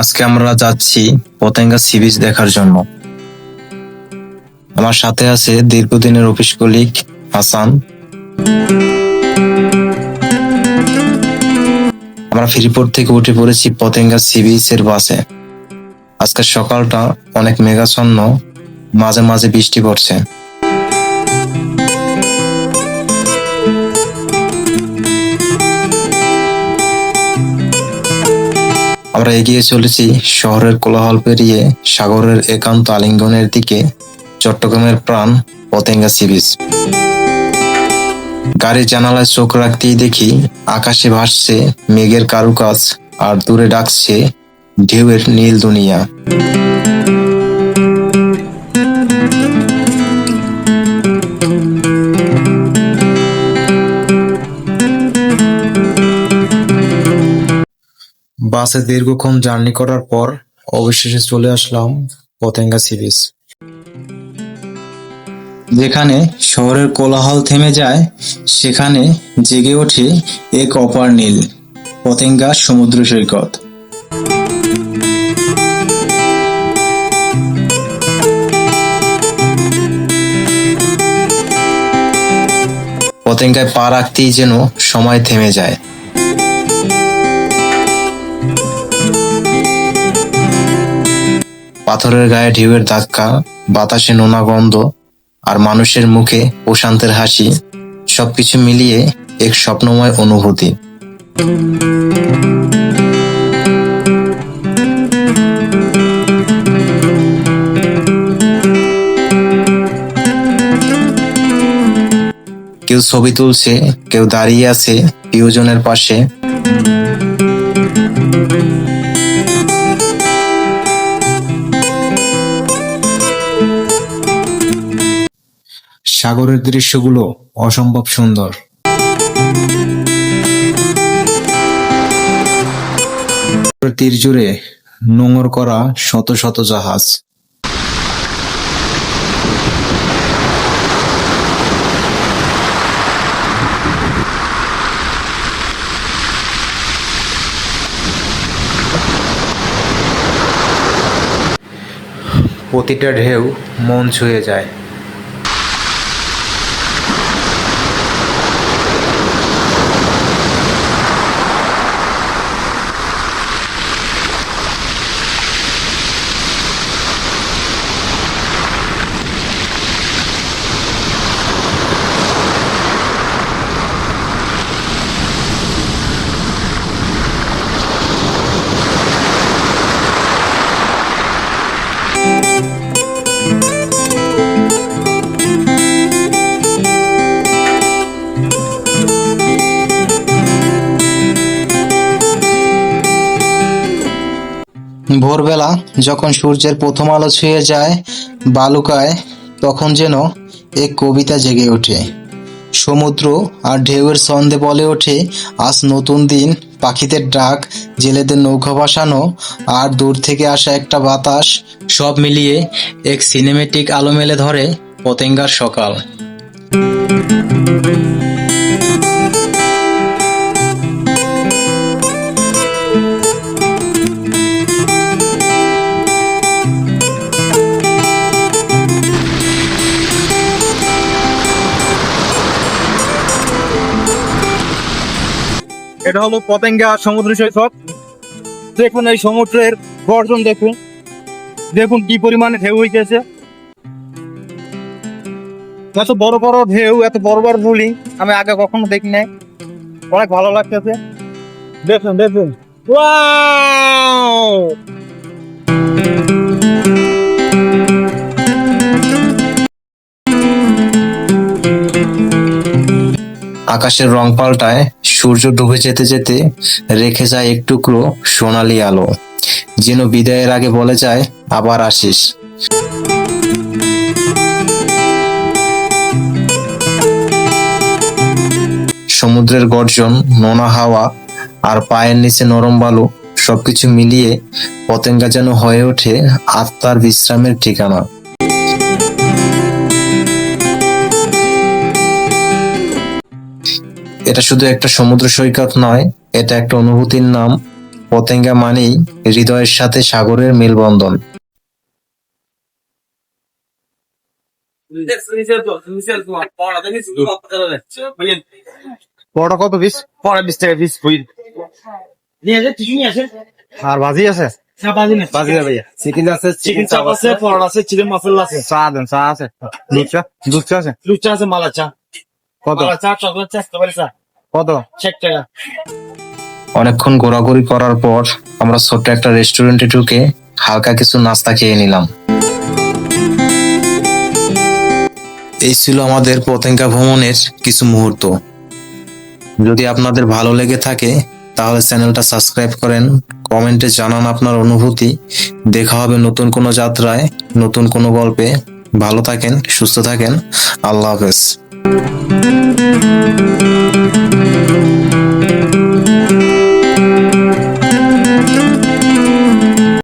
আজকে আমরা যাচ্ছি পতেঙ্গা সি বিচ দেখার জন্য। আমার সাথে আছে দীর্ঘদিনের অফিস কলিগ হাসান। আমরা ফ্রিপোর্ট থেকে উঠে পড়েছি পতেঙ্গা সি বিচ এর বাসে। আজকের সকালটা অনেক মেঘাচ্ছন্ন, মাঝে মাঝে বৃষ্টি পড়ছে। আমরা এগিয়ে চলেছি। শহরের কোলাহল পেরিয়ে সাগরের একান্ত আলিঙ্গনের দিকে চট্টগ্রামের প্রাণ পতেঙ্গা সি বিচ গাড়ির জানালায় চোখ রাখতেই দেখি আকাশে ভাসছে মেঘের কারুকাজ আর দূরে ডাকছে ঢেউয়ের নীল দুনিয়া। বাসে দীর্ঘক্ষণ জার্নি করার পর অবশেষে চলে আসলাম পতেঙ্গা সি বিচ যেখানে শহরের কোলাহল থেমে যায়, সেখানে জেগে ওঠে এক অপার নীল, পতেঙ্গা সমুদ্র সৈকত। পতেঙ্গায় পা রাখতেই যেন সময় থেমে যায়। পাথরের গায়ে ঢেউয়ের ধাক্কা, বাতাসে নোনা গন্ধ আর মানুষের মুখে প্রশান্তের হাসি, সবকিছু মিলিয়ে এক স্বপ্নময় অনুভূতি। কেউ ছবি তুলছে, কেউ দাঁড়িয়ে আছে প্রিয়জনের পাশে। সাগরের দৃশ্যগুলো অসম্ভব সুন্দর। তীর জুড়ে নোঙর করা শত শত জাহাজ। প্রতিটা ঢেউ মন ছুঁয়ে যায়। ভোরবেলা যখন সূর্যের প্রথম আলো ছুঁয়ে যায় বালুকায়, তখন যেন এক কবিতা জেগে ওঠে। সমুদ্র আর ঢেউয়ের ছন্দে বলে ওঠে, আজ নতুন দিন, পাখিদের ডাক, জেলেদের নৌকা ভাসানো আর দূর থেকে আসা একটা বাতাস, সব মিলিয়ে এক সিনেমেটিক আলো মেলে ধরে পতেঙ্গার সকাল। এটা হলো পতেঙ্গা সমুদ্র সৈকত। দেখুন এই সমুদ্রের গর্জন দেখুন। দেখুন কি পরিমাণে ঢেউ হইতেছে। এত বড় বড় ঢেউ, এত বড় বড় বুলি আমি আগে কখনো দেখি নাই। অনেক ভালো লাগতেছে। দেখুন দেখুন! আকাশের রং পাল্টায় সূর্য ডুবে যেতে যেতে রেখে যায় এক টুকরো সোনালি আলো, যেন বিদায়ের আগে বলে যায়, আবার আসিস। সমুদ্রের গর্জন, নোনা হাওয়া আর পায়ের নিচে নরম বালু সবকিছু মিলিয়ে পতেঙ্গা যেন হয়ে ওঠে আত্মার বিশ্রামের ঠিকানা। এটা শুধু একটা সমুদ্র সৈকত নয় এটা একটা অনুভূতির নাম। পতেঙ্গা মানেই হৃদয়ের সাথে সাগরের মেলবন্ধন। বড়টা কত পিস পড়া বিশ টাকা পিস বই নিয়ে আসে টিফিন নিয়ে আসে। আর ভাজি আছে? না ভাইয়া। চিকেন আছে চিকেন চাপ আছে পরোটা আছে চিকেন আছে। চা দেন চা আছে। আছে? আছে মালা চা। কত? কত? অনেকক্ষণ ঘোরাঘুরি করার পর আমরা ছোট্ট একটা রেস্টুরেন্টে ঢুকে হালকা কিছু নাস্তা খেয়ে নিলাম। এই ছিল আমাদের পতেঙ্গা ভ্রমণের কিছু মুহূর্ত। যদি আপনাদের ভালো লেগে থাকে তাহলে চ্যানেলটা সাবস্ক্রাইব করেন কমেন্টে জানান আপনার অনুভূতি। দেখা হবে নতুন কোনো যাত্রায় নতুন কোনো গল্পে। ভালো থাকেন সুস্থ থাকেন। আল্লাহ হাফেজ। Thank you.